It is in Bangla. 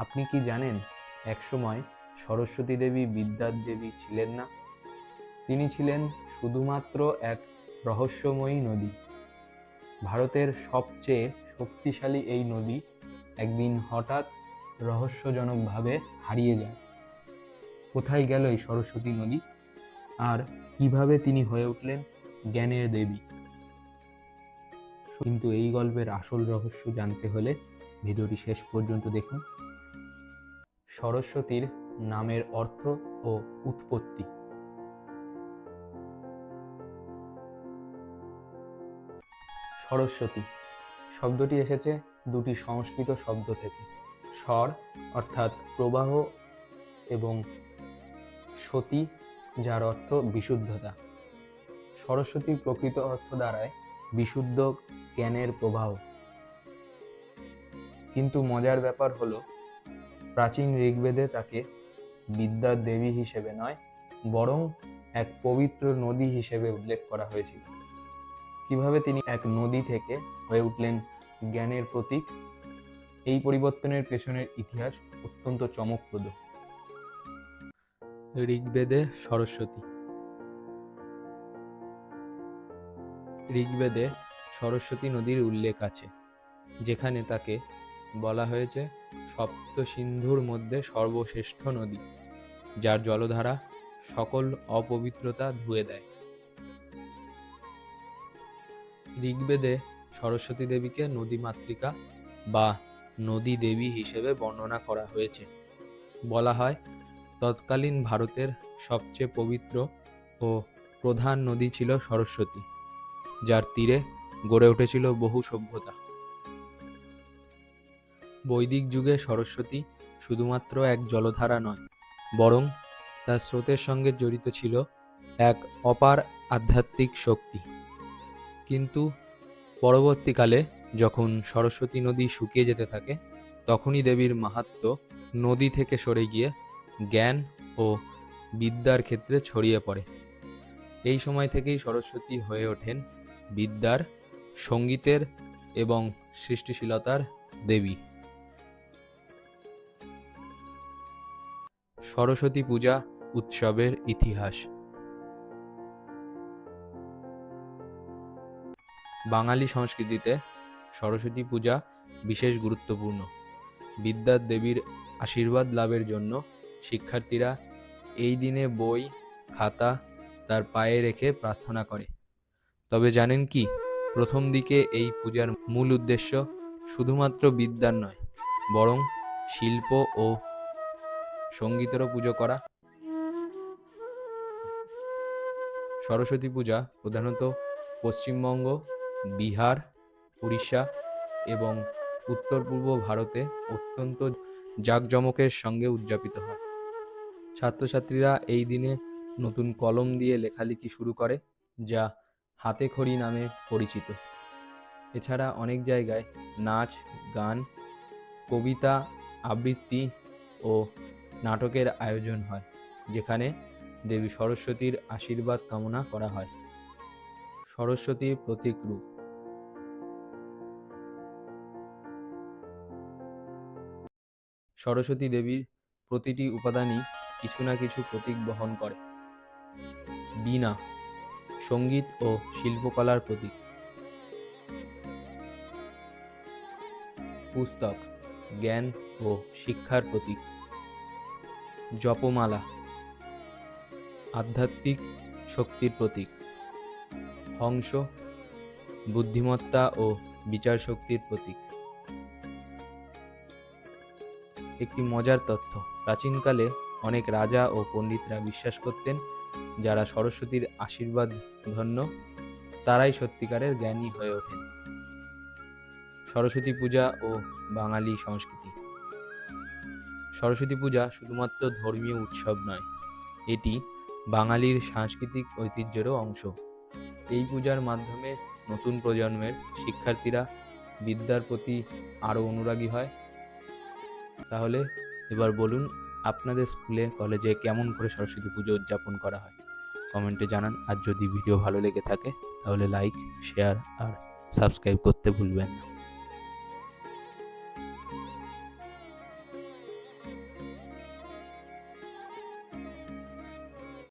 আপনি কি জানেন, একসময় সরস্বতী দেবী বিদ্যার দেবী ছিলেন না? তিনি ছিলেন শুধুমাত্র এক রহস্যময়ী নদী। ভারতের সবচেয়ে শক্তিশালী এই নদী একদিন হঠাৎ রহস্যজনকভাবে হারিয়ে যায়। কোথায় গেল এই সরস্বতী নদী? আর কীভাবে তিনি হয়ে উঠলেন জ্ঞানের দেবী? কিন্তু এই গল্পের আসল রহস্য জানতে হলে ভিডিওটি শেষ পর্যন্ত দেখুন। সরস্বতীর নামের অর্থ ও উৎপত্তি। সরস্বতী, শব্দটি এসেছে দুটি সংস্কৃত শব্দ থেকে। স্বর অর্থাৎ প্রবাহ এবং সতী, যার অর্থ বিশুদ্ধতা। সরস্বতীর প্রকৃত অর্থ দ্বারায় বিশুদ্ধ জ্ঞানের প্রবাহ। কিন্তু মজার ব্যাপার হলো প্রাচীন ঋগ্বেদে তাকে বিদ্যার দেবী হিসেবে নয়, বরং এক পবিত্র নদী হিসেবে উল্লেখ করা হয়েছিল। কীভাবে তিনি এক নদী থেকে হয়ে উঠলেন জ্ঞানের প্রতীক? এই পরিবর্তনের পেছনের ইতিহাস অত্যন্ত চমকপ্রদ। ঋগ্বেদে সরস্বতী। ঋগ্বেদে সরস্বতী নদীর উল্লেখ আছে, যেখানে তাকে বলা হয়েছে সপ্ত সিন্ধুর মধ্যে সর্বশ্রেষ্ঠ নদী, যার জলধারা সকল অপবিত্রতা ধুয়ে দেয়। ঋগ্বেদে সরস্বতী দেবীকে নদী মাতৃকা বা নদী দেবী হিসেবে বর্ণনা করা হয়েছে। বলা হয়, তৎকালীন ভারতের সবচেয়ে পবিত্র ও প্রধান নদী ছিল সরস্বতী, যার তীরে গড়ে উঠেছিল বহু সভ্যতা। বৈদিক যুগে সরস্বতী শুধুমাত্র এক জলধারা নয়, বরং তার স্রোতের সঙ্গে জড়িত ছিল এক অপার আধ্যাত্মিক শক্তি। কিন্তু পরবর্তীকালে যখন সরস্বতী নদী শুকিয়ে যেতে থাকে, তখনই দেবীর মাহাত্ম্য নদী থেকে সরে গিয়ে জ্ঞান ও বিদ্যার ক্ষেত্রে ছড়িয়ে পড়ে। এই সময় থেকেই সরস্বতী হয়ে ওঠেন বিদ্যার, সঙ্গীতের এবং সৃষ্টিশীলতার দেবী। সরস্বতী পূজা উৎসবের ইতিহাস। বাঙালি সংস্কৃতিতে সরস্বতী পূজা বিশেষ গুরুত্বপূর্ণ। বিদ্যার দেবীর আশীর্বাদ লাভের জন্য শিক্ষার্থীরা এই দিনে বই, খাতা তার পায়ে রেখে প্রার্থনা করে। তবে জানেন কি, প্রথম দিকে এই পূজার মূল উদ্দেশ্য শুধুমাত্র বিদ্যার নয়, বরং শিল্প ও সঙ্গীতেরও পুজো করা। সরস্বতী পূজা প্রধানত পশ্চিমবঙ্গ, বিহার, উড়িষ্যা এবং উত্তর পূর্ব ভারতে অত্যন্ত জাঁকজমকের সঙ্গে উদযাপিত হয়। ছাত্রছাত্রীরা এই দিনে নতুন কলম দিয়ে লেখালেখি শুরু করে, যা হাতে খড়ি নামে পরিচিত। এছাড়া অনেক জায়গায় নাচ, গান, কবিতা, আবৃত্তি ও নাটকের আয়োজন হয়, যেখানে দেবী সরস্বতীর আশীর্বাদ কামনা করা হয়। সরস্বতীর প্রতীক রূপ। সরস্বতী দেবীর প্রতিটি উপাদানই কিছু না কিছু প্রতীক বহন করে। বীণা, সংগীত ও শিল্পকলার প্রতীক। পুস্তক, জ্ঞান ও শিক্ষার প্রতীক। জপমালা, আধ্যাত্মিক শক্তির প্রতীক, হংস, বুদ্ধিমত্তা ও বিচার শক্তির প্রতীক। একটি মজার তথ্য, প্রাচীনকালে অনেক রাজা ও পণ্ডিতরা বিশ্বাস করতেন, যারা সরস্বতীর আশীর্বাদ ধন্য, তারাই সত্যিকারের জ্ঞানী হয়ে ওঠেন। সরস্বতী পূজা ও বাঙালি সংস্কৃতি। সরস্বতী পূজা শুধুমাত্র ধর্মীয় উৎসব নয়, এটি বাঙালির সাংস্কৃতিক ঐতিহ্যেরও অংশ। এই পূজার মাধ্যমে নতুন প্রজন্মের শিক্ষার্থীরা বিদ্যার প্রতি আরও অনুরাগী হয়। তাহলে এবার বলুন, আপনাদের স্কুলে, কলেজে কেমন করে সরস্বতী পুজো উদযাপন করা হয়? কমেন্টে জানান। আর যদি ভিডিও ভালো লেগে থাকে, তাহলে লাইক, শেয়ার আর সাবস্ক্রাইব করতে ভুলবেন না।